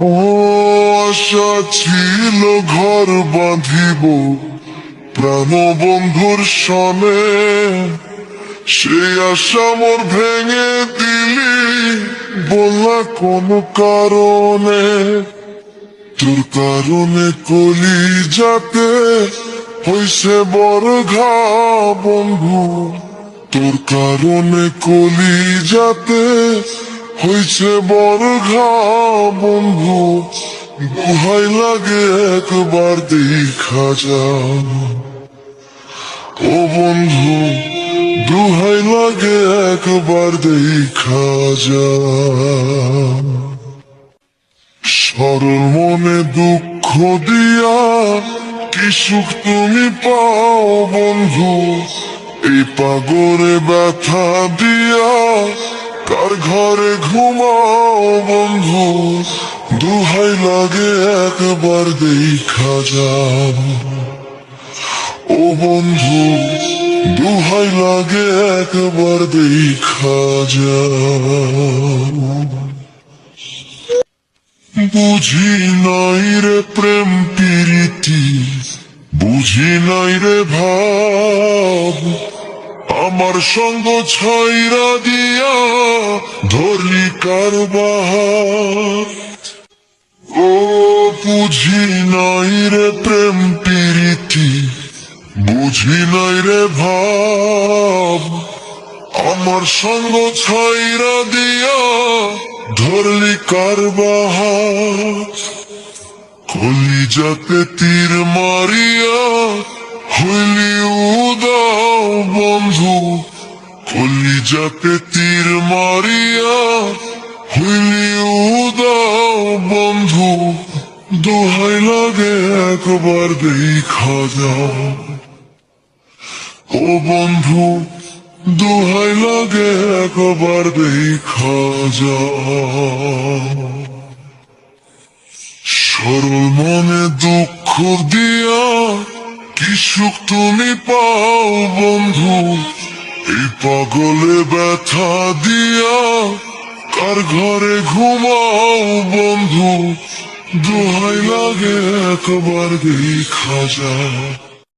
আশা ছিল, ঘর বাঁধিব। প্রাণবন্ধুর সনে সেই আশা মোর ভেঙে দিলি বলা কোনো কারণে। তোর কারণে কলি যাতে হইছে বড় ঘা, বন্ধু। তোর কারণে কলি যাতে হইছে বড় ঘা বন্ধু। গুহাই লাগে একবার দেখা যা ও বন্ধু দুহাই লাগে একবার দেখা যা সরল মনে দুঃখ দিয়া কি সুখ তুমি পাও, বন্ধু? এই পাগরে ব্যথা দিয়া কার ঘরে ঘুমাও বন্ধু? দুহাই লাগে একবার দেখা যাও ও বন্ধু, দুহাই লাগে একবার দেখা যাও বুঝি নাই রে প্রেম প্রীতি, বুঝি নাই রে ভাব। আমার সঙ্গ ছাইরা দিয়া ধরলি কারবার ও বুঝি নাই রে প্রেম প্রীতি, বুঝি নাই রে ভাব। আমার সঙ্গ ছাইরা দিয়া ধরলি কারবাহার। কলি যাতে তীর মারিয়া হইলি যাতে তীর মারিয়া হইলি উদাও বন্ধু। দোহাই লাগে একবার দেখা যাও। ও বন্ধু, দোহাই লাগে একবার দেখা যাও। সরল মনে দুঃখ দিয়া কি সুখ তুমি পাও বন্ধু? এই পাগলে ব্যথা দিয়া কার ঘরে ঘুমাও বন্ধু? দোহাই লাগে একবার দেখা যায়